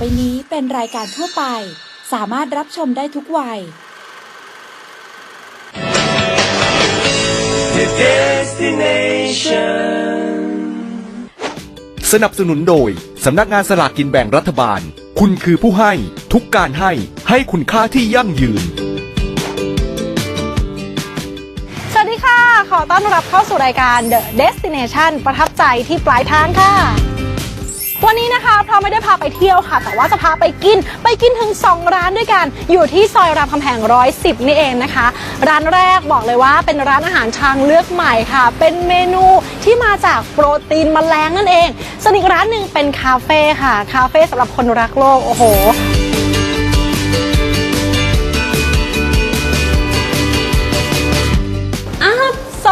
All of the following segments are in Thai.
ไปนี้เป็นรายการทั่วไป สามารถรับชมได้ทุกวัย The destination. สนับสนุนโดย สำนักงานสลากกินแบ่งรัฐบาล คุณคือผู้ให้ ทุกการให้ ให้คุณค่าที่ยั่งยืน สวัสดีค่ะ ขอต้อนรับเข้าสู่รายการ The Destination ประทับใจที่ปลายทางค่ะ วันนี้นะคะพราไม่ได้พาไปเที่ยวค่ะ แต่ว่าจะพาไปกินไปกินถึง 2 ร้านด้วยกัน อยู่ที่ซอยรามคำแหง110 นี่เองนะคะ ร้านแรกบอกเลยว่าเป็นร้านอาหารทางเลือกใหม่ค่ะ เป็นเมนูที่มาจากโปรตีนแมลงนั่นเองส่วนอีกร้านหนึ่งเป็นคาเฟ่ค่ะ คาเฟ่สำหรับคนรักโลกโอ้โห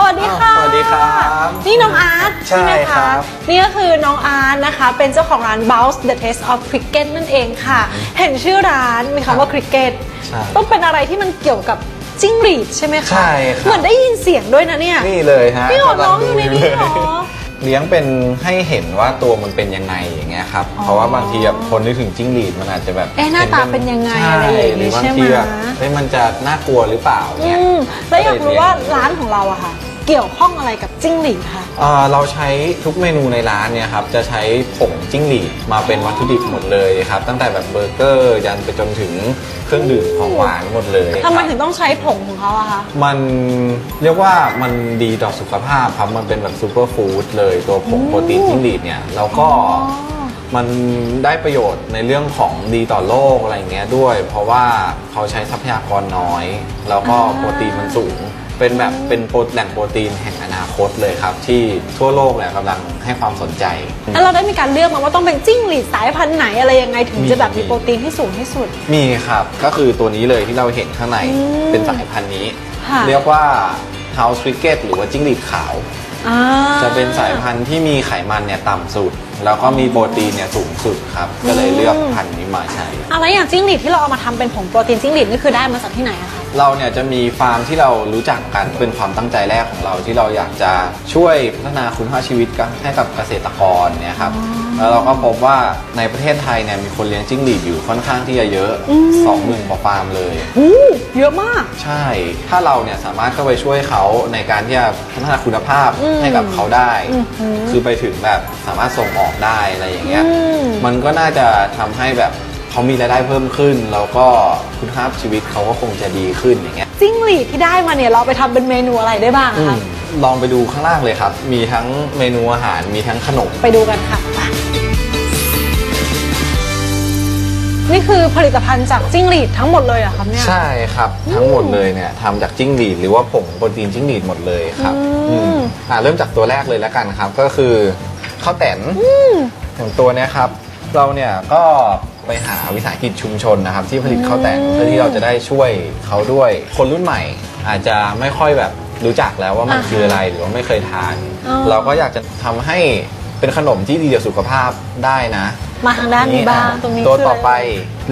วสวัสดีค่ะอ้าวสวัสดีครับ นี่น้องอาร์ตใช่ไหมครัคะบ นี่ก็คือน้องอาร์ตนะคะ เป็นเจ้าของร้าน Bounce the Taste of Cricket นั่นเองค่ะ เห็นชื่อร้านมีคำว่า Cricket ใช่ต้องเป็นอะไรที่มันเกี่ยวกับจิ้งหรีดใช่ไหมคะใช่ครับ เหมือนได้ยินเสียงด้วยนะเนี่ย นี่เลยฮะนี่เหรอกำลัน้องอยู่ในนี้เลยเหรอ เลี้ยงเป็นให้เห็นว่าตัวมันเป็นยังไงอย่างเงี้ยครับ เพราะว่าบางทีแบบคนนึกถึงจิ้งหรีดมันอาจจะแบบเอ๊ะหน้าตาเป็นยังไงใช่อะไรอย่างงี้หรือบางใช่ไหมทีแบบเฮ้ยมันจะน่ากลัวหรือเปล่าอืเงี้ยมแล้วอยากรู้ว่าร้านของเราอะค่ะ เกี่ยวข้องอะไรกับจิ้งหรีดคะเอ่อเราใช้ทุกเมนูในร้านเนี่ยครับจะใช้ผงจิ้งหรีดมาเป็นวัตถุดิบหมดเลยครับตั้งแต่แบบเบอร์เกอร์ยันไปจนถึงเครื่องดื่มของหวานหมดเลยทำไมครับถึงต้องใช้ผงของเขาอะคะ มันเรียกว่ามันดีต่อสุขภาพครับ มันเป็นแบบซูเปอร์ฟู้ดเลยตัวผงโปรตีนจิ้งหรีดเนี่ยแล้วก็มันได้ประโยชน์ในเรื่องของดีต่อโลกอะไรอย่างเงี้ยด้วย เพราะว่าเขาใช้ทรัพยากรน้อย แล้วก็โปรตีนมันสูง เป็นแบบเป็นโปรแหล่งโปรตีนแห่งอนาคตเลยครับ ที่ทั่วโลกเนี่ยกำลังให้ความสนใจ แล้วเราได้มีการเลือกมาว่าต้องเป็นจิ้งหรีดสายพันธุ์ไหนอะไรยังไงถึงจะแบบมีโปรตีนที่สูงที่สุด มีครับ ก็คือตัวนี้เลยที่เราเห็นข้างในอืมเป็นสายพันธุ์นี้ ค่ะ เรียกว่า House Cricket หรือว่าจิ้งหรีดขาว อ่า จะเป็นสายพันธุ์ที่มีไขมันเนี่ยต่ำสุด แล้วก็มีโปรตีนเนี่ยสูงสุดครับ ก็เลยเลือกพันธุ์นี้มาใช้ อะไรอย่างจิ้งหรีดที่เราเอามาทำเป็นผงโปรตีนจิ้งหรีดนี่คือได้มาจากที่ไหนอะคะ เราเนี่ยจะมีฟาร์มที่เรารู้จักกันเป็นความตั้งใจแรกของเราที่เราอยากจะช่วยพัฒนาคุณภาพชีวิตกับให้กับเกษตรกรเนี่ยครับแล้วเราก็พบว่าในประเทศไทยเนี่ยมีคนเลี้ยงจิ้งหรีดอยู่ค่อนข้างที่จะเยอะสองหมื่นกว่าฟาร์มเลยอู้เยอะมาก ใช่ ถ้าเราเนี่ยสามารถเข้าไปช่วยเขาในการที่จะพัฒนาคุณภาพอืมให้กับเขาได้อือหือคือไปถึงแบบสามารถส่งออกได้อะไรอย่างเงี้ยอืมมันก็น่าจะทำให้แบบ เขามีรายได้เพิ่มขึ้น แล้วก็คุณภาพชีวิตเขาก็คงจะดีขึ้นอย่างเงี้ยจิ้งหรีดที่ได้มาเนี่ยเราเอาไปทำเป็นเมนูอะไรได้บ้างอือะคะมลองไปดูข้างล่างเลยครับ มีทั้งเมนูอาหารมีทั้งขนม ไปดูกันค่ะไปนี่คือผลิตภัณฑ์จากจิ้งหรีดทั้งหมดเลยเหรอะครับเนี่ย ใช่ครับ ทั้งหมดเลยเนี่ยทำจากจิ้งหรีดหรือว่าผงโปรตีนจิ้งหรีดหมดเลยครับอืม อืมอ่าเริ่มจากตัวแรกเลยแล้วกันครับ ก็คือข้าวแตนอย่างตัวเนี้ยครับ เราเนี่ยก็ ไปหาวิสาหกิจชุมชนนะครับ ที่ผลิตข้าวแตนเพื่อที่เราจะได้ช่วยเขาด้วยคนรุ่นใหม่ อาจจะไม่ค่อยแบบรู้จักแล้วว่ามันอ่าฮะคืออะไรหรือว่าไม่เคยทาน อ๋อ เราก็อยากจะทำให้เป็นขนมที่ดีต่อสุขภาพได้นะ มาทางด้านนี้บ้างอะตรงนี้ตัวคืะรต่อไป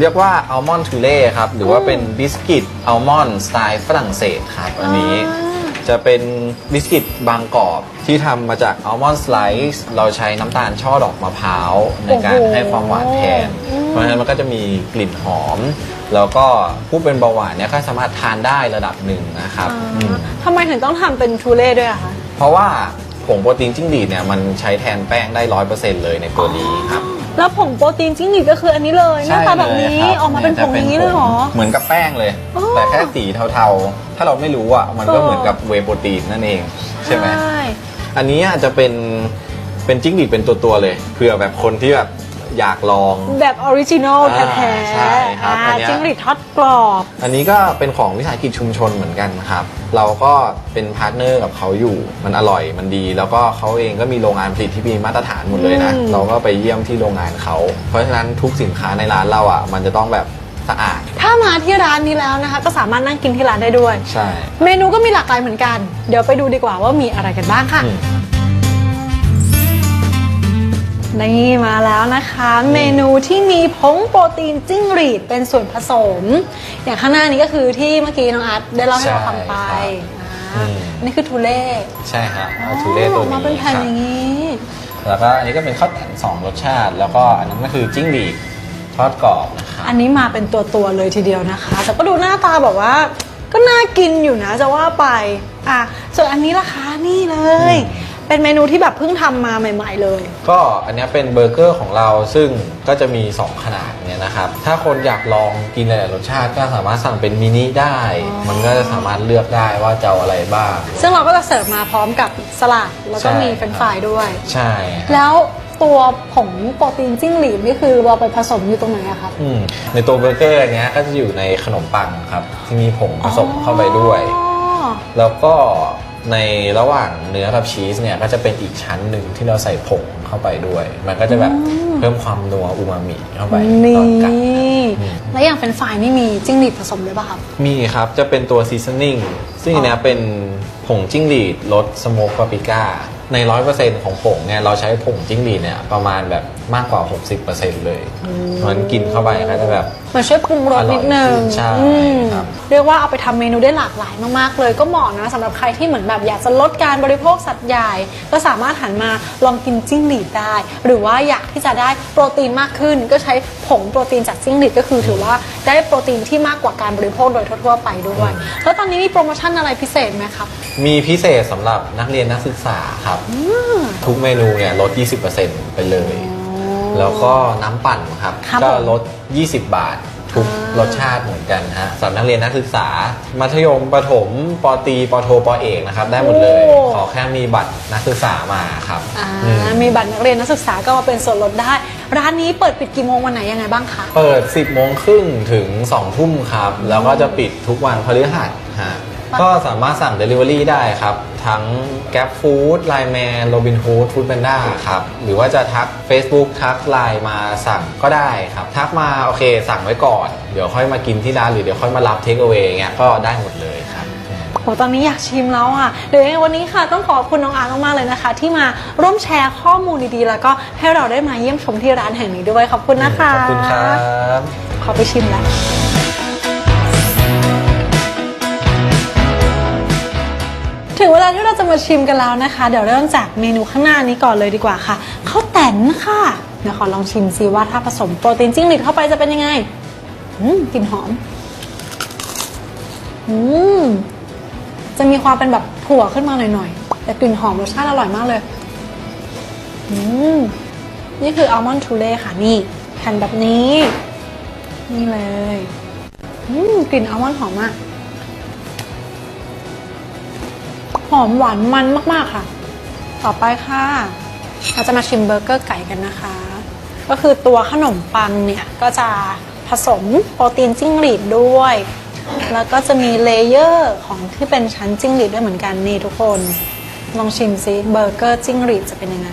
เรียกว่าอัลมอนด์ทูเล่ครับ หรือว่าเป็นบิสกิตอัลมอนด์สไตล์ฝรั่งเศสครับ อันนี้อ่า จะเป็นบิสกิตบางกรอบที่ทำมาจากอัลมอนด์สไลซ์เราใช้น้ำตาลช่อดอกมะพร้าว ในการให้ความหวานแทน เพราะฉะนั้นมันก็จะมีกลิ่นหอม แล้วก็ผู้เป็นเบาหวานเนี่ยก็สามารถทานได้ระดับหนึ่งนะครับอ่าอืมทำไมถึงต้องทำเป็นทูเล่ด้วยอะคะ เพราะว่าผงโปรตีนจิ้งหรีดเนี่ยมันใช้แทนแป้งได้ร้อยเปอร์เซ็นต์เลยในตัวนี้ครับ แล้วผงโปรตีนจิ้งหรีดก็คืออันนี้เลยหน้าตาแบบนี้ใช่ลยครับออกมาเป็นผงอย่างนี้เลยเหรอ เหมือนกับแป้งเลยอ๋อแต่แค่สีเทาๆ ถ้าเราไม่รู้อะมันก็เออเหมือนกับเวย์โปรตีนนั่นเอง ใช่ไหมใช่อันนี้อาจจะเป็นเป็นจิ้งหรีดเป็นตัวๆเลยเผื่อแบบคนที่แบบ อยากลอง แบบออริจินอลอ่าแท้ๆใช่ครับอ่าอันเนี้ย จิ้งหรีดทอดกรอบ อันนี้ก็เป็นของวิสาหกิจชุมชนเหมือนกันครับ เราก็เป็นพาร์ทเนอร์กับเขาอยู่ มันอร่อยมันดี แล้วก็เขาเองก็มีโรงงานผลิตที่มีมาตรฐานหมดเลยนะ อืม เราก็ไปเยี่ยมที่โรงงานเขา เพราะฉะนั้นทุกสินค้าในร้านเราอะ มันจะต้องแบบสะอาด ถ้ามาที่ร้านนี้แล้วนะคะ ก็สามารถนั่งกินที่ร้านได้ด้วย ใช่ เมนูก็มีหลากหลายเหมือนกัน เดี๋ยวไปดูดีกว่าว่ามีอะไรกันบ้างค่ะ อืม นี่มาแล้วนะคะ เมนูที่มีผงโปรตีนจิ้งหรีดเป็นส่วนผสม อย่างข้างหน้านี้ก็คือที่เมื่อกี้น้องอาร์ตได้เล่าให้เราฟังไปใช่ครับอ่าอืมอันนี้คือทูเล่ใช่ฮะเอาทูเล่ตัวออกมานี้เป็นแผ่นครับอย่างนี้แล้วก็อันนี้ก็เป็นข้าวแตนสองรสชาติ แล้วก็อันนั้นก็คือจิ้งหรีดทอดกรอบนะครับ อันนี้มาเป็นตัวตัวๆเลยทีเดียวนะคะ แต่ก็ดูหน้าตาแบบว่า ก็น่ากินอยู่นะจะว่าไป อะ ส่วนอันนี้ราคานี่เลย เป็นเมนูที่แบบเพิ่งทำมาใหม่ ๆ เลย ก็อันเนี้ยเป็นเบอร์เกอร์ของเราซึ่งก็จะมี 2 ขนาดเนี่ยนะครับ ถ้าคนอยากลองกินหลายๆรสชาติก็สามารถสั่งเป็นมินิได้ มันก็จะสามารถเลือกได้ว่าจะเอาอะไรบ้าง ซึ่งเราก็จะเสิร์ฟมาพร้อมกับสลัดแล้วก็ใช่ มีเฟรนช์ฟรายด้วย ใช่ครับ แล้วตัวผงโปรตีนจิ้งหรีดนี่คือเราไปผสมอยู่ตรงไหนอะครับ อืมในตัวเบอร์เกอร์อันเนี้ยก็จะอยู่ในขนมปังครับ ที่มีผงผสมเข้าไปด้วย อ๋อแล้วก็ ในระหว่างเนื้อกับชีสเนี่ยก็จะเป็นอีกชั้นหนึ่งที่เราใส่ผงเข้าไปด้วย มันก็จะแบบเพิ่มความนัวอูมามิเข้าไปนี่ตอนกัดอืมแล้วอย่างเฟรนช์ฟรายนี่มีจิ้งหรีดผสมด้วยป่ะครับ มีครับจะเป็นตัวซีซันนิ่งซึ่งอันเนี้ยเป็นผงจิ้งหรีดรสสโมกปาปิก้า ใน 100%ของผงเนี่ยเราใช้ผงจิ้งหรีดเนี่ยประมาณแบบมากกว่า 60%เลยมันกินเข้าไปก็จะแบบ มันช่วยปรุงรสนิดนึงอร่อยขึ้นใช่อืมครับ เรียกว่าเอาไปทำเมนูได้หลากหลายมากๆ เลยก็เหมาะนะสำหรับใครที่เหมือนแบบอยากจะลดการบริโภคสัตว์ใหญ่ ก็สามารถหันมาลองกินจิ้งหรีดได้ หรือว่าอยากที่จะได้โปรตีนมากขึ้น ก็ใช้ผงโปรตีนจากจิ้งหรีดก็คือ ถือว่าได้โปรตีนที่มากกว่าการบริโภคโดยทั่วๆไปด้วย แล้วตอนนี้มีโปรโมชั่นอะไรพิเศษไหมครับ มีพิเศษสำหรับนักเรียนนักศึกษาครับ ทุกเมนูเนี่ยลด 20%ไปเลย แล้วก็น้ำปั่นครับ ครับก็ผมลด 20 บาท ทุกอ่ารสชาติเหมือนกันฮะสำหรับนักเรียนนักศึกษา มัธยมประถมปตรีปโทปเอกนะครับ ได้หมดเลยขอแค่มีบัตรนักศึกษามาครับอ่าอืมมีบัตรนักเรียนนักศึกษาก็มาเป็นส่วนลดได้ ร้านนี้เปิดปิดกี่โมงวันไหนยังไงบ้างคะ เปิด 10โมงครึ่งถึง2ทุ่มครับ แล้วก็จะปิดทุกวันพฤหัสฮะ ก็สามารถสั่ง Delivery ได้ครับ ทั้ง Gap Food Line Man Robin Hood Food Panda ครับ หรือว่าจะทัก Facebook ทัก Line มาสั่งก็ได้ครับ ทักมาโอเค สั่งไว้ก่อน เดี๋ยวค่อยมากินที่ร้านหรือเดี๋ยวค่อยมารับ Take Away เงี้ยก็ได้หมดเลยครับโหตอนนี้อยากชิมแล้วอะเดี๋ยวยังไงวันนี้ค่ะต้องขอบคุณน้องอาร์ตมากๆเลยนะคะ ที่มาร่วมแชร์ข้อมูลดีๆ แล้วก็ให้เราได้มาเยี่ยมชมที่ร้านแห่งนี้ด้วยขอบคุณนะคะขอบคุณครับ ขอไปชิมแล้ว ลาที่เราจะมาชิมกันแล้วนะคะ เดี๋ยวเริ่มจากเมนูข้างหน้านี้ก่อนเลยดีกว่าค่ะข้าวแตนค่ะเดี๋ยวขอลองชิมซิว่าถ้าผสมโปรตีนจิ้งหรีดเข้าไปจะเป็นยังไงอืมกลิ่นหอมอืมจะมีความเป็นแบบถั่วขึ้นมาหน่อยๆแต่กลิ่นหอมรสชาติอร่อยมากเลยอืมนี่คืออัลมอนด์ทูเล่ค่ะนี่แผ่นแบบนี้ นี่เลย อืมกลิ่นอัลมอนด์หอมมาก อมหวานมันมากๆค่ะ ต่อไปค่ะ เราจะมาชิมเบอร์เกอร์ไก่กันนะคะ ก็คือตัวขนมปังเนี่ยก็จะผสมโปรตีนจิ้งหรีดด้วย แล้วก็จะมีเลเยอร์ของที่เป็นชั้นจิ้งหรีดด้วยเหมือนกันนี่ทุกคน ลองชิมซิเบอร์เกอร์จิ้งหรีดจะเป็นยังไง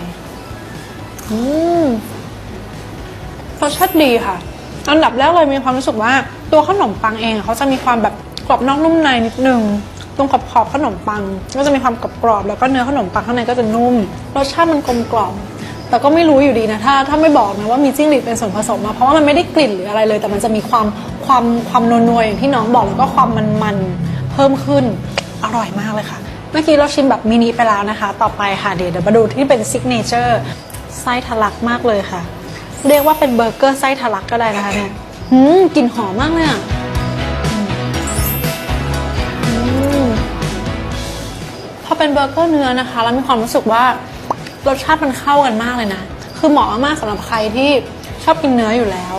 อืมรสชาติดีค่ะ อันดับแรกเลยมีความรู้สึกว่าตัวขนมปังเองเขาจะมีความแบบกรอบนอกนุ่มในนิดนึง ตรงขอบขอบขนมปัง ก็จะมีความกรอบกรอบๆแล้วก็เนื้อขนมปังข้างในก็จะนุ่ม รสชาติมันกลมกล่อมแต่ก็ไม่รู้อยู่ดีนะถ้าถ้าไม่บอกนะว่ามีจิ้งหรีดเป็นส่วนผสมมาเพราะว่ามันไม่ได้กลิ่นหรืออะไรเลย แต่มันจะมีความความความนัวๆอย่างที่น้องบอกแล้วก็ความมันๆเพิ่มขึ้นอร่อยมากเลยค่ะ เมื่อกี้เราชิมแบบมินิไปแล้วนะคะ ต่อไปค่ะเดี๋ยวเดี๋ยวมาดูที่เป็นซิกเนเจอร์ไส้ทะลักมากเลยค่ะ เรียกว่าเป็นเบอร์เกอร์ไส้ทะลักก็ได้นะคะเนี่ยหืมกลิ่นหอมมากเลยอะ อเป็นเบอร์เกอร์เนื้อนะคะ แล้วมีความรู้สึกว่ารสชาติมันเข้ากันมากเลยนะ คือเหมาะมากๆสำหรับใครที่ชอบกินเนื้ออยู่แล้ว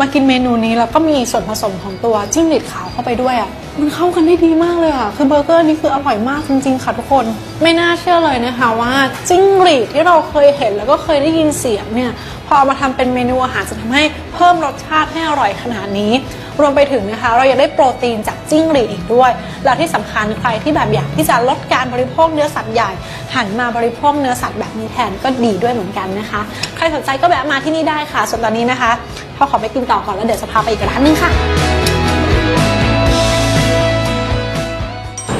มากินเมนูนี้แล้วก็มีส่วนผสมของตัวจิ้งหรีดขาวเข้าไปด้วยอะมันเข้ากันได้ดีมากเลยอะ คือเบอร์เกอร์นี้คืออร่อยมากจริงๆ ค่ะทุกคน ไม่น่าเชื่อเลยนะคะว่าจิ้งหรีดที่เราเคยเห็นแล้วก็เคยได้ยินเสียงเนี่ย พอเอามาทำเป็นเมนูอาหารจะทำให้เพิ่มรสชาติให้อร่อยขนาดนี้ รวมไปถึงนะคะ เรายังได้โปรตีนจากจิ้งหรีดอีกด้วย แล้วที่สำคัญใครที่แบบอยากที่จะลดการบริโภคเนื้อสัตว์ใหญ่ หันมาบริโภคเนื้อสัตว์แบบนี้แทนก็ดีด้วยเหมือนกันนะคะ ใครสนใจก็แวะมาที่นี่ได้ค่ะ ส่วนตอนนี้นะคะพอขอไปกินต่อก่อนแล้วเดี๋ยวจะพาไปอีกร้านหนึงค่ะ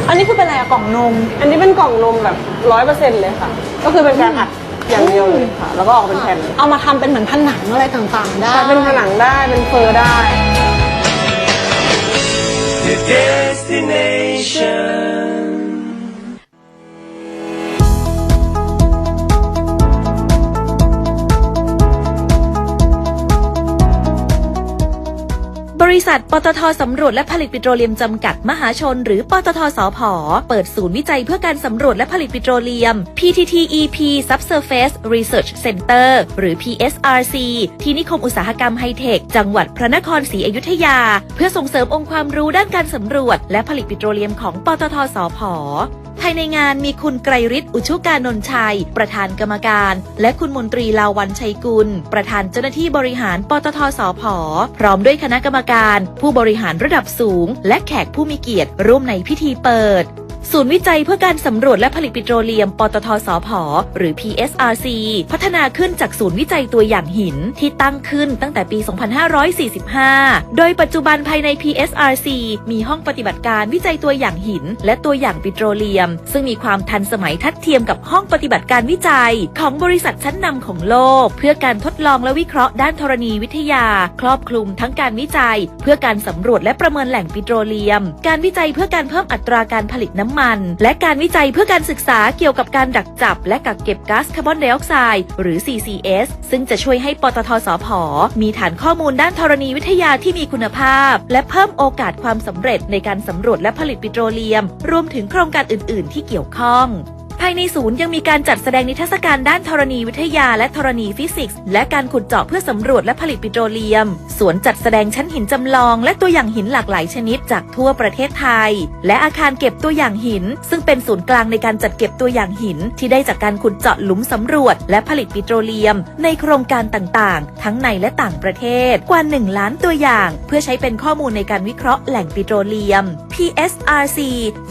อันนี้คือเป็นอะไรอะกล่องนม อันนี้เป็นกล่องนมแบบร้อยเปอร์เซ็นต์เลยค่ะ ก็คือเป็นการอัดอย่างเดียวเลยค่ะ แล้วก็ออกเป็นแผ่น เอามาทำเป็นเหมือนผนังอะไรต่างๆ ได้ใช่เป็นผนังได้ เป็นเฟอร์ได้ The destination. ริษัท ปตทสำรวจและผลิตปิโตรเลียมจำกัดมหาชน หรือ ปตทสพเปิดศูนย์วิจัยเพื่อการสำรวจและผลิตปิโตรเลียม PTTEP Subsurface Research Center หรือ PSRC ที่นิคมอุตสาหกรรมไฮเทค จังหวัดพระนครศรีอยุธยา เพื่อส่งเสริมองค์ความรู้ด้านการสำรวจ และผลิตปิโตรเลียมของ ปตทสพ ภายในงานมีคุณไกรฤทธิ์อุชุการนนชัย ประธานกรรมการ และคุณมนตรีลาวันชัยกุล ประธานเจ้าหน้าที่บริหารปตทสพพร้อมด้วยคณะกรรมการ ผู้บริหารระดับสูง และแขกผู้มีเกียรติร่วมในพิธีเปิด ศูนย์วิจัยเพื่อการสำรวจและผลิตปิโตรเลียม ปตทสพหรือ PSRC พัฒนาขึ้นจากศูนย์วิจัยตัวอย่างหินที่ตั้งขึ้นตั้งแต่ปี 2545 โดยปัจจุบันภายใน PSRC มีห้องปฏิบัติการวิจัยตัวอย่างหิน และตัวอย่างปิโตรเลียม ซึ่งมีความทันสมัยทัดเทียมกับห้องปฏิบัติการวิจัย ของบริษัทชั้นนำของโลก เพื่อการทดลองและวิเคราะห์ด้านธรณีวิทยา ครอบคลุมทั้งการวิจัย เพื่อการสำรวจและประเมินแหล่งปิโตรเลียม การวิจัยเพื่อการเพิ่มอัตราการผลิตน้ำมัน และการวิจัยเพื่อการศึกษาเกี่ยวกับการดักจับ และกักเก็บก๊าซคาร์บอนไดออกไซด์หรือ CCS ซึ่งจะช่วยให้ปตทสพมีฐานข้อมูลด้านธรณีวิทยาที่มีคุณภาพ และเพิ่มโอกาสความสำเร็จในการสำรวจและผลิตปิโตรเลียม รวมถึงโครงการอื่น ๆ ที่เกี่ยวข้องภายในศูนย์ยังมีการจัดแสดงนิทรรศการด้านธรณีวิทยาและธรณีฟิสิกส์ และการขุดเจาะเพื่อสำรวจและผลิตปิโตรเลียมสวนจัดแสดงชั้นหินจำลอง และตัวอย่างหินหลากหลายชนิดจากทั่วประเทศไทย และอาคารเก็บตัวอย่างหิน ซึ่งเป็นศูนย์กลางในการจัดเก็บตัวอย่างหิน ที่ได้จากการขุดเจาะหลุมสำรวจ และผลิตปิโตรเลียม ในโครงการต่างๆ ทั้งในและต่างประเทศกว่า 1 ล้านตัวอย่าง เพื่อใช้เป็นข้อมูลในการวิเคราะห์แหล่งปิโตรเลียม PSRC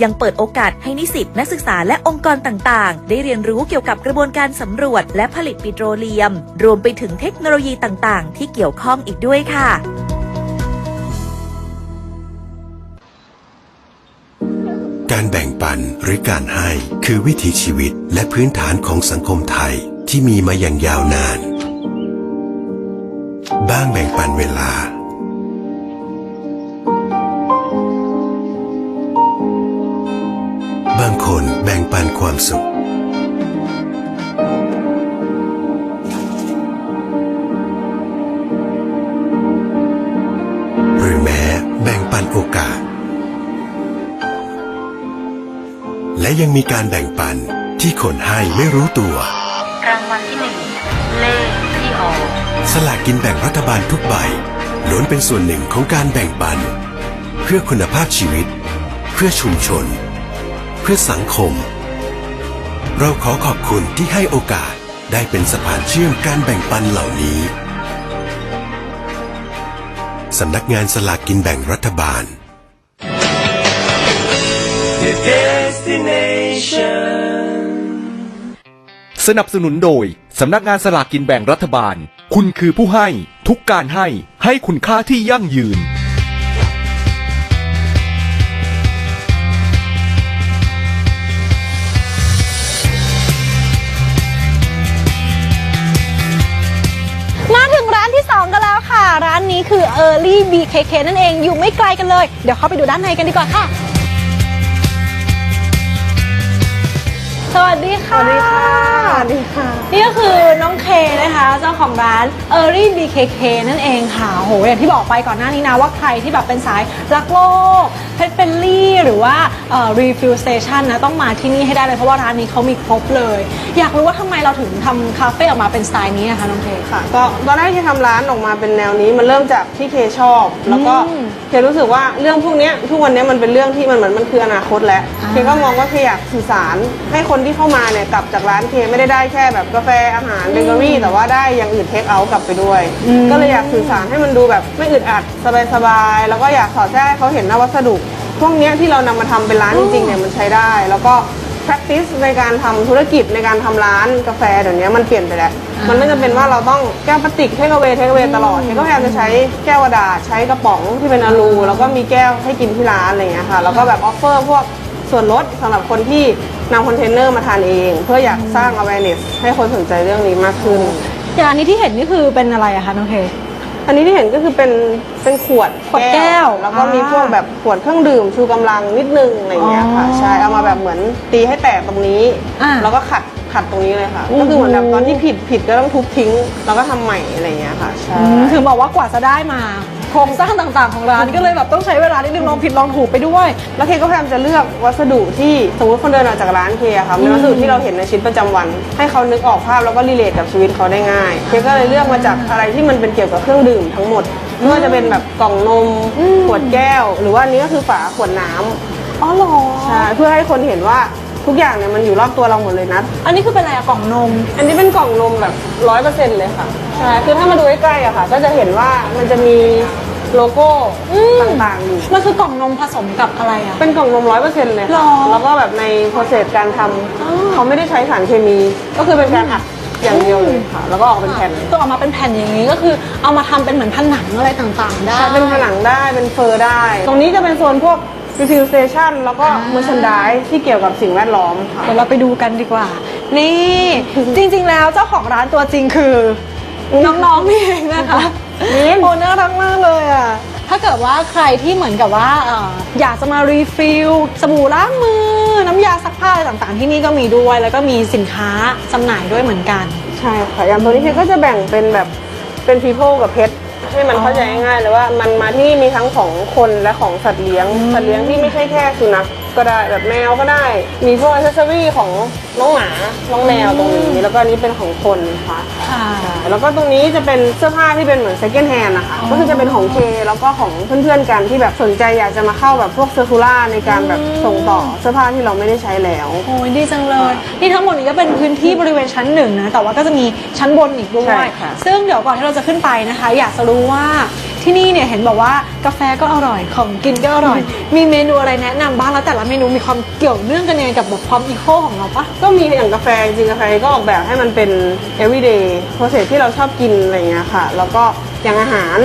ยังเปิดโอกาสให้นิสิตนักศึกษาและองค์กรต่างๆ ได้เรียนรู้เกี่ยวกับกระบวนการสำรวจ และผลิตปิโตรเลียม รวมไปถึงเทคโนโลยีต่างๆ ที่เกี่ยวข้องอีกด้วยค่ะการแบ่งปันหรือการให้คือวิถีชีวิตและพื้นฐานของสังคมไทยที่มีมาอย่างยาวนาน บ้างแบ่งปันเวลา บางคนแบ่งปันความสุข และยังมีการแบ่งปันที่คนให้ไม่รู้ตัว รางวัลที่หนึ่งเลขที่ออกสลากกินแบ่งรัฐบาลทุกใบล้วนเป็นส่วนหนึ่งของการแบ่งปัน เพื่อคุณภาพชีวิต เพื่อชุมชน เพื่อสังคม เราขอขอบคุณที่ให้โอกาสได้เป็นสะพานเชื่อมการแบ่งปันเหล่านี้สำนักงานสลากกินแบ่งรัฐบาล สนับสนุนโดย สำนักงานสลากกินแบ่งรัฐบาล คุณคือผู้ให้ ทุกการให้ ให้คุณค่าที่ยั่งยืน มาถึงร้านที่ 2 กันแล้วค่ะ ร้านนี้คือ Early BKK นั่นเองอยู่ไม่ไกลกันเลย เดี๋ยวเข้าไปดูด้านในกันดีกว่าค่ะ สวัสดีค่ะ สวัสดีค่ะสวัสดีค่ะ นี่ก็คือน้องเคนะคะเจ้าของร้าน Early BKK นั่นเองค่ะโหอย่างที่บอกไปก่อนหน้านี้นะว่าใครที่แบบเป็นสายรักโลกเพชรเฟลลี่หรือว่าเอ่อ refill station นะต้องมาที่นี่ให้ได้เลยเพราะว่าร้านนี้เขามีครบเลย อยากรู้ว่าทำไมเราถึงทำคาเฟ่ออกมาเป็นสไตล์นี้นะคะน้องเค ค่ะก็ตอนแรกที่ทำร้านออกมาเป็นแนวนี้มันเริ่มจากที่เคชอบ แล้วก็อืมเครู้สึกว่าเรื่องพวกเนี้ยทุกวันเนี้ยมันเป็นเรื่องที่มันเหมือนมันคืออนาคตแล้ว อ่า เคก็มองว่าเคอยากสื่อสารให้คนที่เข้ามาเนี่ยกลับจากร้านเคไม่ได้ได้แค่แบบกาแฟอาหารเบเกอรี่ แต่ว่าได้อย่างอื่นเทคเอาท์กลับไปด้วย ก็เลยอยากสื่อสารให้มันดูแบบไม่อึดอัดสบายๆแล้วก็อยากสอดแทรกให้เขาเห็นนะวัสดุ พวกเนี้ยที่เรานำมาทำเป็นร้านจริงๆเนี่ยมันใช้ได้ แล้วก็ practice ในการทำธุรกิจในการทำร้านกาแฟเดี๋ยวนี้มันเปลี่ยนไปแล้ว มันไม่จำเป็นว่าเราต้องแก้วพลาสติกเทคเอา a y เทคเอา a y ตลอดเทก็พยายามจะใช้แก้วกระดาษใช้กระป๋องที่เป็นอลูแล้วก็มีแก้วให้กินที่ร้านอะไรอย่างเงี้ยค่ะ แล้วก็แบบออฟเฟอร์พวก ส่วนลดสำหรับคนที่นำคอนเทนเนอร์มาทานเอง เพื่ออยากสร้าง awareness ให้คนสนใจเรื่องนี้มากขึ้น อย่างอันนี้ที่เห็นนี่คือเป็นอะไรอะคะน้องเค อันนี้ที่เห็นก็คือเป็นเป็นขวดขวดแก้วแล้วก็มีอ่าพวกแบบขวดเครื่องดื่มชูกำลังนิดนึงอะไรอย่างเงี้ยค่ะอ๋อใช่เอามาแบบเหมือนตีให้แตกตรงนี้ อ่าแล้วก็ขัดขัดตรงนี้เลยค่ะโอ้โห ก็คือเหมือนแบบตอนที่ผิดผิดก็ต้องทุบทิ้ง แล้วก็ทำใหม่อะไรอย่างเงี้ยค่ะใช่ อืมถึงบอกว่ากว่าจะได้มา โครงสร้างต่างๆ ของร้านก็เลยแบบต้องใช้เวลานิดนึงลองผิดลองถูกไปด้วย แล้วเคก็พยายามจะเลือกวัสดุที่สมมติคนเดินออกจากร้านเคอะค่ะเป็นวัสดุที่เราเห็นในชีวิตประจำวัน ให้เขานึกออกภาพแล้วก็รีเลทกับชีวิตเขาได้ง่าย เคก็เลยเลือกมาจากอะไรที่มันเป็นเกี่ยวกับเครื่องดื่มทั้งหมดไม่ว่าจะเป็นแบบกล่องนมขวดแก้ว หรือว่าอันนี้ก็คือฝาขวดน้ำอ๋อเหรอใช่เพื่อให้คนเห็นว่า ทุกอย่างเนี่ยมันอยู่รอบตัวเราหมดเลยนะ อันนี้คือเป็นอะไรอะกล่องนม อันนี้เป็นกล่องนมแบบร้อยเปอร์เซ็นต์เลยค่ะ ใช่ คือถ้ามาดูใกล้ๆอะค่ะ ก็จะเห็นว่ามันจะมีโลโก้อืมต่างๆอยู่ มันคือกล่องนมผสมกับอะไรอะ เป็นกล่องนมร้อยเปอร์เซ็นต์เลยหรค่ะอแล้วก็แบบในโปรเซสการทำเขาไม่ได้ใช้สารเคมี ก็คือเป็นการอัดอย่างเดียวเลยค่ะ แล้วก็ออกเป็นแผ่นตัวออกมาเป็นแผ่นอย่างนี้ก็คือเอามาทำเป็นเหมือนผนังอะไรต่างๆได้ใช่เป็นผนังได้เป็นเฟอร์ได้ ตรงนี้จะเป็นโซนพวก refill station แล้วก็ merchandise ที่เกี่ยวกับสิ่งแวดล้อมค่ะ เดี๋ยวเราไปดูกันดีกว่า นี่ จริงๆ แล้วเจ้าของร้านตัวจริงคือ น้องๆนี่เองนะคะมิ้น โอ้น่ารักมากเลยอะ ถ้าเกิดว่าใครที่เหมือนกับว่าเอ่ออยากจะมารีฟิลสบู่ล้างมือ น้ำยาซักผ้าอะไรต่างๆ ที่นี่ก็มีด้วย แล้วก็มีสินค้าจำหน่ายด้วยเหมือนกัน ใช่ค่ะอย่างตัวนี้เคก็จะแบ่งเป็นแบบเป็น people กับ pet ให้มันเข้าใจง่ายๆเลยว่ามันมาที่นี่มีทั้งของคนและของสัตว์เลี้ยง สัตว์เลี้ยงที่ไม่ใช่แค่สุนัข ก็ได้แบบแมวก็ได้ มีพวกอ c เซอรี่ของน้องหมา น้องแมวตรงนี้ แล้วก็อันนี้เป็นของคนค่ะ ค่ะใช่แล้วก็ตรงนี้จะเป็นเสื้อผ้าที่เป็นเหมือน second hand นะคะ ก็คือจะเป็นของเคแล้วก็ของเพื่อนๆกันที่แบบสนใจอยากจะมาเข้าแบบพวกเซอร์คูล่าในการแบบส่งต่อเสื้อผ้าที่เราไม่ได้ใช้แล้ว โอ้ยดีจังเลย นี่ทั้งหมดนี้ก็เป็นพื้นที่บริเวณชั้นหนึ่งนะ แต่ว่าก็จะมีชั้นบนอีกด้วใช่ย ค่ะ ซึ่งเดี๋ยวก่อนที่เราจะขึ้นไปนะคะ อยากจะรู้ว่า ที่นี่เนี่ยเห็นบอกว่ากาแฟก็อร่อยของกินก็อร่อย มีเมนูอะไรแนะนำบ้างแล้วแต่ละเมนูมีความเกี่ยวเนื่องกันยังไงกับแบบความอีโคของเราปะ ก็มีอย่างกาแฟจริงๆกาแฟก็ออกแบบให้มันเป็น everyday process ที่เราชอบกินอะไรอย่างเงี้ยค่ะ แล้วก็อย่างอาหาร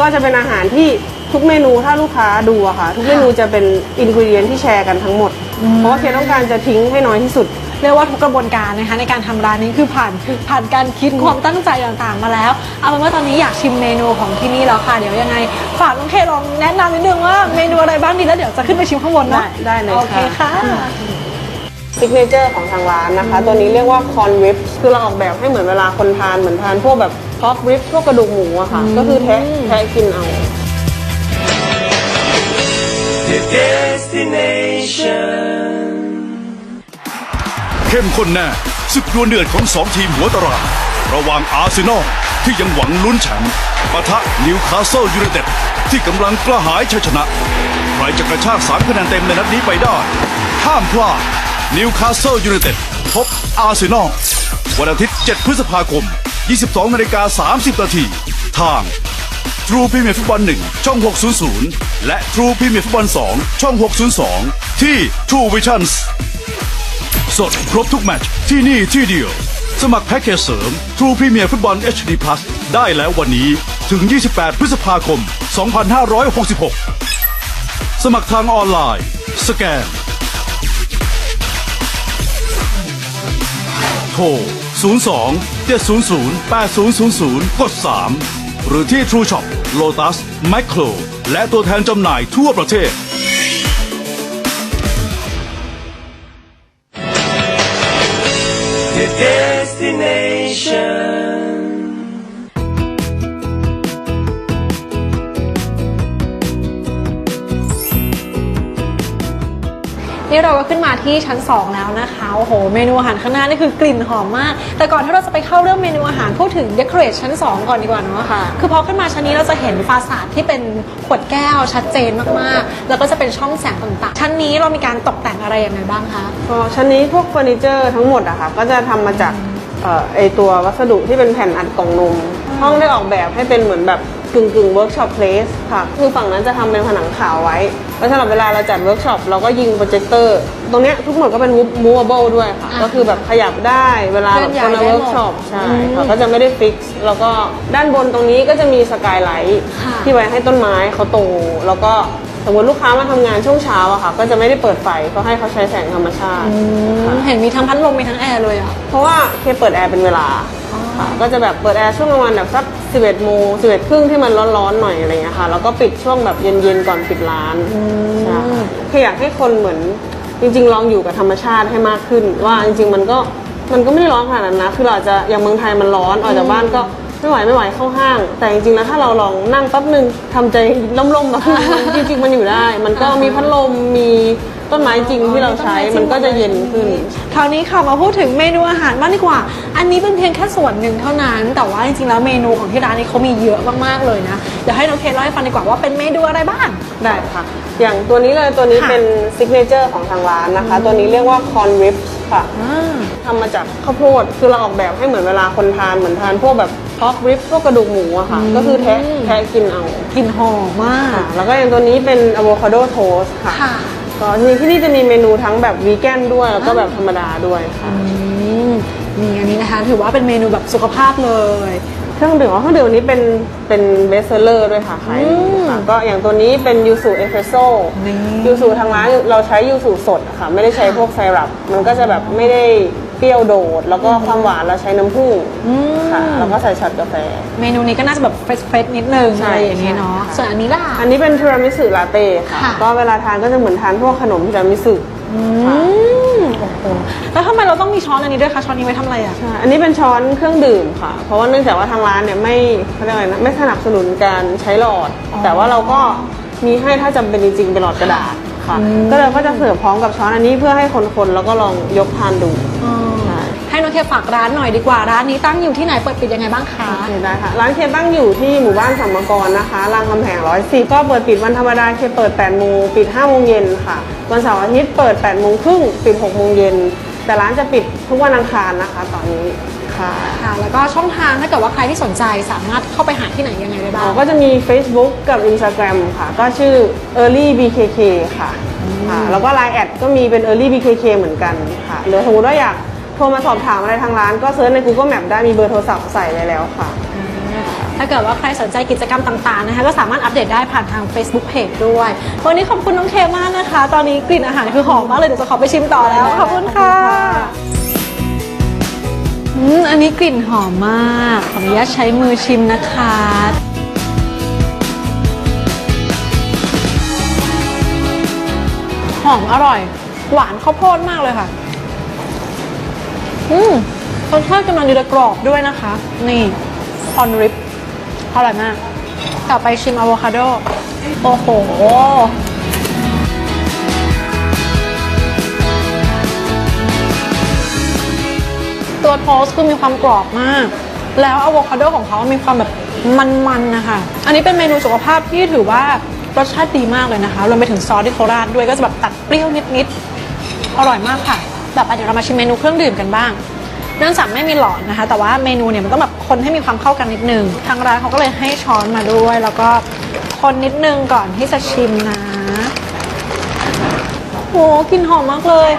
ก็จะเป็นอาหารที่ทุกเมนูถ้าลูกค้าดูอะค่ะ ทุกเมนูจะเป็นอินกิเดียนที่แชร์กันทั้งหมด เพราะว่าเคต้องการจะทิ้งให้น้อยที่สุด เรียกว่าทุกกระบวนการนะคะในการทำร้านนี้คือผ่านผ่านการคิดความตั้งใจต่างๆ มาแล้ว เอาเป็นว่าตอนนี้อยากชิมเมนูของที่นี่แล้วค่ะเดี๋ยวยังไง ฝากน้องเคลองแนะนำนิดนึงว่าเมนูอะไรบ้างดีแล้วเดี๋ยวจะขึ้นไปชิมข้างบนเนาะได้ได้เลยโอเคค่ะค่ะซิกเนเจอร์ของทางร้านนะคะ ตัวนี้เรียกว่าคอนวิปคือเราออกแบบให้เหมือนเวลาคนทานเหมือนทานพวกแบบพอกริปพวกกระดูกหมูอะค่ะ ก็คือแทะแทะกินเอา เข้มข้นแน่ศึกดวลเดือดของสองทีมหัวตารางระหว่างอาร์เซนอลที่ยังหวังลุ้นแชมป์ปะทะนิวคาสเซิลยูไนเต็ดที่กำลังกระหายชัยชนะ ใครจะกระชากสามคะแนนเต็มในนัดนี้ไปได้ ห้ามพลาดนิวคาสเซิลยูไนเต็ดพบอาร์เซนอลวันอาทิตย์ 7 พฤษภาคม 22นาฬิกา30นาทีทาง True Premier ฟุตบอล1ช่อง 600 และ True Premier ฟุตบอล2ช่อง 602 ที่ True Visions สดครบทุกแมตช์ที่นี่ที่เดียว สมัครแพ็กเกจเสริม True Premier ฟุตบอล HD Plus ได้แล้ววันนี้ถึง 28 พฤษภาคม 2566 สมัครทางออนไลน์ สแกน โทร 02 700 8000 กด 3 หรือที่ True Shop Lotus Micro และตัวแทนจำหน่ายทั่วประเทศ Your destination. นี่เราก็ขึ้นมาที่ชั้น 2 แล้วนะคะโอ้โหเมนูอาหารข้างหน้านี่คือกลิ่นหอมมาก แต่ก่อนที่เราจะไปเข้าเรื่องเมนูอาหารพูดถึงเด o r a t e ชั้น 2 ก่อนดีกว่าเนาะค่ะคือพอขึ้นมาชั้นนี้เราจะเห็นฟาสาดที่เป็นขวดแก้วชัดเจนมากๆ แล้วก็จะเป็นช่องแสงต่างๆ ชั้นนี้เรามีการตกแต่งอะไรยังไงบ้างคะก็ชั้นนี้พวกเฟอร์นิเจอร์ทั้งหมดอะค่ะก็จะทำมาจากเอ่อไอตัววัสดุที่เป็นแผ่นอัดกล่องนมห้องได้ออกแบบให้เป็นเหมือนแบบ กึ่งกึ่งเวิร์กช็อปเพลสค่ะ คือฝั่งนั้นจะทำเป็นผนังขาวไว้ แล้วสำหรับเวลาเราจัดเวิร์กช็อปเราก็ยิงโปรเจคเตอร์ ตรงเนี้ยทุกหมดก็เป็น movable ด้วยค่ะอ่าก็คือแบบขยับได้เวลาแบบคนมาเคลื่อนย้ายได้หมดเวิร์กช็อปใช่อืมค่ะก็จะไม่ได้ฟิกซ์แล้วก็ด้านบนตรงนี้ก็จะมีสกายไลท์ค่ะที่ไว้ให้ต้นไม้เขาโตแล้วก็สมมติลูกค้ามาทำงานช่วงเช้าอะค่ะ ก็จะไม่ได้เปิดไฟก็ให้เขาใช้แสงธรรมชาติค่ะเห็นมีทั้งพัดลมมีทั้งแอร์เลยอะเพราะว่าเคเปิดแอร์เป็นเวลา ค่ะ ก็จะแบบเปิดแอร์ช่วงประมาณแบบสัก 11โมง11ครึ่งที่มันร้อนๆหน่อยอะไรเงี้ยค่ะ แล้วก็ปิดช่วงแบบเย็นๆก่อนปิดร้านใช่คืออยากให้คนเหมือนจริง ๆ ลองอยู่กับธรรมชาติให้มากขึ้น ว่าจริง ๆ มันก็มันก็ไม่ได้ร้อนขนาดนั้นนะ คือเราอาจจะอย่างเมืองไทยมันร้อนออกจากบ้านก็ไม่ไหวไม่ไหวเข้าห้าง แต่จริงๆแล้วถ้าเราลองนั่งแป๊บนึงทำใจล่มๆแบบจริงๆมันอยู่ได้ มันก็มีพัดลมมี ต้นไม้จริงที่เราใช้มันก็จะเย็นขึ้น คราวนี้ค่ะมาพูดถึงเมนูอาหารบ้างดีกว่า อันนี้เป็นเพียงแค่ส่วนหนึ่งเท่านั้น แต่ว่าจริงๆแล้วเมนูของที่ร้านนี้เขามีเยอะมากๆเลยนะเดี๋ยวให้น้องเคสเล่าให้ฟังดีกว่าว่าเป็นเมนูอะไรบ้าง ได้ค่ะ อย่างตัวนี้เลยตัวนี้ค่ะเป็นซิกเนเจอร์ของทางร้านนะคะ ตัวนี้เรียกว่าคอนริปค่ะทำมาจากข้าวโพดคือเราออกแบบให้เหมือนเวลาคนทานเหมือนทานพวกแบบพอกริปพวกกระดูกหมูอะค่ะก็คือแทะแทะกินเอากลิ่นหอมมาก ค่ะแล้วก็อย่างตัวนี้เป็นอะโวคาโดโทสค่ะ ค่ะ ก็จริงๆที่นี่จะมีเมนูทั้งแบบวีแกนด้วยแล้วก็แบบธรรมดาด้วยค่ะอืมนี่อันนี้นะคะถือว่าเป็นเมนูแบบสุขภาพเลย เครื่องดื่มอ๋อเครื่องดื่มอันนี้เป็นเป็นเบสเซอร์ด้วยค่ะขายดีค่ะก็อย่างตัวนี้เป็นยูสุเอสเ e รสโซ่นี่ ยูสุทางร้านเราใช้ยูสุสดอะค่ะ ไม่ได้ใช้พวกไซรัปมันก็จะแบบไม่ได้ เปรี้ยวโดด แล้วก็ความหวานเราใช้น้ำผึ้งค่ะแล้วก็ใส่ช็อตกาแฟ เมนูนี้ก็น่าจะแบบเฟรชๆนิดนึงใช่อะไรอย่างนี้เนาะใช่ส่วนอันนี้ล่ะ อันนี้เป็นทีรามิสุลาเต้ค่ะ ค่ะ ก็เวลาทานก็จะเหมือนทานพวกขนมทีรามิสุอืมโอ้โหแล้วทำไมเราต้องมีช้อนอันนี้ด้วยคะช้อนนี้ไว้ทำอะไรอะ ใช่อันนี้เป็นช้อนเครื่องดื่มค่ะ เพราะว่าเนื่องจากว่าทางร้านเนี่ยไม่เขาเรียกอะไรนะไม่สนับสนุนการใช้หลอด แต่ว่าเราก็มีให้ถ้าจำเป็นจริงๆเป็นหลอดกระดาษ ค่ะ ก็เลยก็จะเสิร์ฟพร้อมกับช้อนอันนี้เพื่อให้คนๆแล้วก็ลองยกทานดูใช่ให้น้องเคฝากร้านหน่อยดีกว่าร้านนี้ตั้งอยู่ที่ไหนเปิดปิดยังไงบ้างคะโอเคได้ค่ะ ร้านเคตั้งอยู่ที่หมู่บ้านสัมมกรนะคะรามคำแหง110ก็เปิดปิดวันธรรมดาเคเปิด8โมงปิด5โมงเย็นค่ะ วันเสาร์อาทิตย์เปิด8โมงครึ่งปิด6โมงเย็นแต่ร้านจะปิดทุกวันอังคารนะคะ ตอนนี้ ค่ะค่ะแล้วก็ช่องทางถ้าเกิดว่าใครที่สนใจสามารถเข้าไปหาที่ไหนยังไงได้บ้าอ๋องก็จะมี Facebook กับ Instagram ค่ะ ก็ชื่อ early bkk ค่ะค่ะ แล้วก็ Line แอดก็มีเป็น early bkk เหมือนกันค่ะ หรือสมมติว่าอยากโทรมาสอบถามอะไรทางร้าน ก็เซิร์ชใน Google Map ได้มีเบอร์โทรศัพท์ใส่ไว้แล้วค่ะ ถ้าเกิดว่าใครสนใจกิจกรรมต่างๆนะคะ ก็สามารถอัปเดตได้ผ่านทาง Facebook Page ด้วย วันนี้ขอบคุณน้องเคมากนะคะ ตอนนี้กลิ่นอาหารคือหอมมากเลยเดี๋ยวจะขอไปชิมต่อแล้วขอบคุณค่ะอื มอันนี้กลิ่นหอมมาก ขออนุญาตใช้มือชิมนะคะ หอมอร่อย หวานข้าวโพดมากเลยค่ะ อืมรสชาติกำลังดีและกรอบด้วยนะคะ นี่คอนริปอร่อยมากต่อไปชิมอะโวคาโด โอ้โห โทสคือมีความกรอบมาก แล้วอะโวคาโดของเขามีความแบบมันๆนะคะ อันนี้เป็นเมนูสุขภาพที่ถือว่ารสชาติดีมากเลยนะคะ รวมไปถึงซอสที่โคราชด้วยก็จะแบบตัดเปรี้ยวนิดๆ อร่อยมากค่ะ แบบเดี๋ยวเรามาชิมเมนูเครื่องดื่มกันบ้าง เนื่องจากไม่มีหลอดนะคะ แต่ว่าเมนูเนี่ยมันต้องแบบคนให้มีความเข้ากันนิดนึง ทางร้านเขาก็เลยให้ช้อนมาด้วย แล้วก็คนนิดนึงก่อนที่จะชิมนะโหกลินหอมมากเลย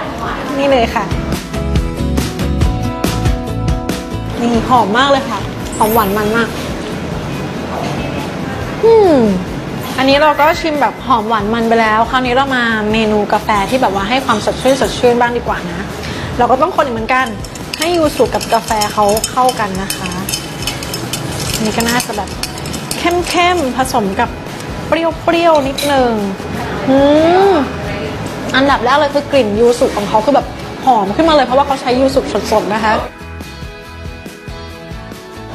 นี่เลยค่ะ นี่หอมมากเลยค่ะ หอมหวานมันมากอืมอันนี้เราก็ชิมแบบหอมหวานมันไปแล้ว คราวนี้เรามาเมนูกาแฟที่แบบว่าให้ความสดชื่นสดชื่นบ้างดีกว่านะ เราก็ต้องคนอีกเหมือนกัน ให้ยูสุกับกาแฟเขาเข้ากันนะคะนี่ก็น่าจะแบบเข้มๆผสมกับเปรี้ยวๆนิดนึงอืมอันดับแรกเลยคือกลิ่นยูสุของเขาคือแบบหอมขึ้นมาเลยเพราะว่าเขาใช้ยูสุสดๆนะคะ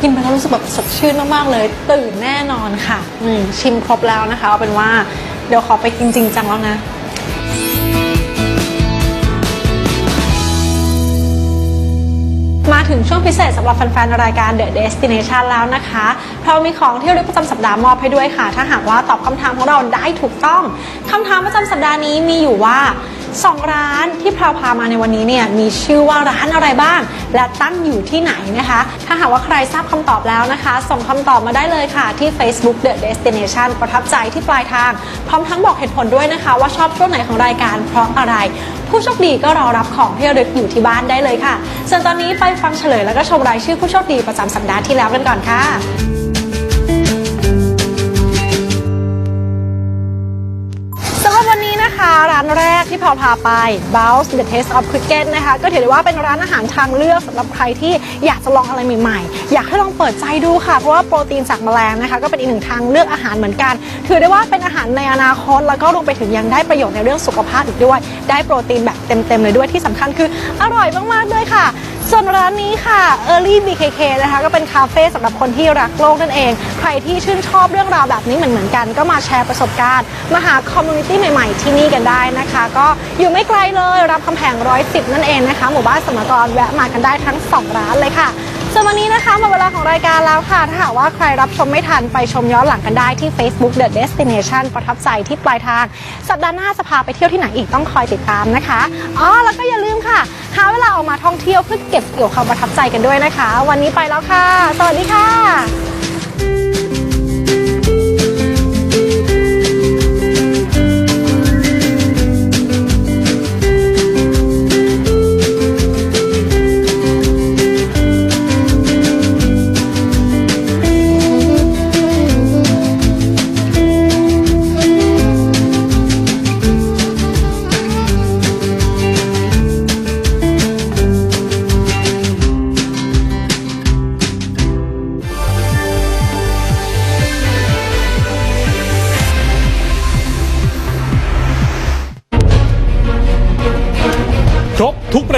กินไปแล้วรู้สึกแบบสดชื่นมากๆเลย ตื่นแน่นอนค่ะอืมชิมครบแล้วนะคะเอาเป็นว่าเดี๋ยวขอไปกินจริงจังแล้วนะ มาถึงช่วงพิเศษสำหรับแฟนๆ รายการ The Destination แล้วนะคะ เรามีของที่ระลึกประจำสัปดาห์มอบให้ด้วยค่ะ ถ้าหากว่าตอบคำถามของเราได้ถูกต้องคำถามประจำสัปดาห์นี้มีอยู่ว่า สองร้านที่พราวพามาในวันนี้เนี่ยมีชื่อว่าร้านอะไรบ้าง และตั้งอยู่ที่ไหนนะคะ ถ้าหากว่าใครทราบคำตอบแล้วนะคะ ส่งคำตอบมาได้เลยค่ะที่ Facebook The Destination ประทับใจที่ปลายทาง พร้อมทั้งบอกเหตุผลด้วยนะคะ ว่าชอบช่วงไหนของรายการเพราะอะไร ผู้โชคดีก็รอรับของที่ระลึกอยู่ที่บ้านได้เลยค่ะ ส่วนตอนนี้ไปฟังเฉลยแล้วก็ชมรายชื่อผู้โชคดีประจำสัปดาห์ที่แล้วกันก่อนค่ะสำหรับวันนี้นะคะร้านแรก ที่พาพาไป Bounce the Taste of Cricket นะคะก็ถือได้ว่าเป็นร้านอาหารทางเลือกสำหรับใครที่อยากจะลองอะไรใหม่ ๆ อยากให้ลองเปิดใจดูค่ะ เพราะว่าโปรตีนจากแมลงนะคะก็เป็นอีกหนึ่งทางเลือกอาหารเหมือนกัน ถือได้ว่าเป็นอาหารในอนาคต แล้วก็รวมไปถึงยังได้ประโยชน์ในเรื่องสุขภาพอีกด้วย ได้โปรตีนแบบเต็มๆเลยด้วยที่สำคัญคืออร่อยมากๆด้วยค่ะ ส่วนร้านนี้ค่ะ Early BKK นะคะก็เป็นคาเฟ่สำหรับคนที่รักโลกนั่นเอง ใครที่ชื่นชอบเรื่องราวแบบนี้เหมือนเหมือนๆกัน ก็มาแชร์ประสบการณ์ มาหาคอมมูนิตี้ใหม่ ๆ ที่นี่กันได้นะคะก็อยู่ไม่ไกลเลยรับคำแพงร้อยสิบนั่นเองนะคะ หมู่บ้านสมกรแวะมากันได้ทั้งสองร้านเลยค่ะส่วนวันนี้นะคะหมดเวลาของรายการแล้วค่ะ ถ้าหากว่าใครรับชมไม่ทันไปชมย้อนหลังกันได้ที่ Facebook The Destination ประทับใจที่ปลายทาง สัปดาห์หน้าจะพาไปเที่ยวที่ไหนอีกต้องคอยติดตามนะคะอ๋อแล้วก็อย่าลืมค่ะ หาเวลาออกมาท่องเที่ยวเพื่อเก็บเกี่ยวความประทับใจกันด้วยนะคะ วันนี้ไปแล้วค่ะ สวัสดีค่ะ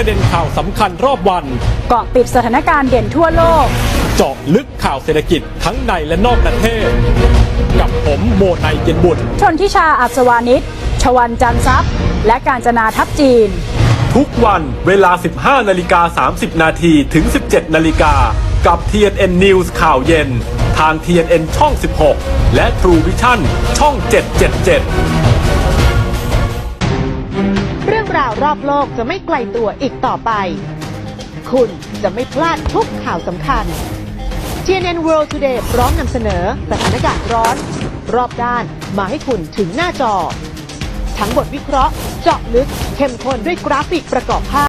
ประเด็นข่าวสำคัญรอบวัน เกาะติดสถานการณ์เด่นทั่วโลก เจาะลึกข่าวเศรษฐกิจทั้งในและนอกประเทศ กับผมโมไนเย็นบุตรชนทิชาอัศวานิชชวันจันทร์ทรัพย์ และการจนาทัพจีน ทุกวันเวลา 15นาฬิกา30 นาทีถึง 17นาฬิกากับ TNN News ข่าวเย็น ทาง TNN ช่อง 16 และ True Vision ช่อง 777เรองราวรอบโลกจะไม่ไกลตัวอีกต่อไป คุณจะไม่พลาดทุกข่าวสำคัญ CNN World Today พร้อมนำเสนอสถานการณ์ร้อน รอบด้านมาให้คุณถึงหน้าจอ ทั้งบทวิเคราะห์ เจาะลึกเข้มข้นด้วยกราฟิกประกอบภาพ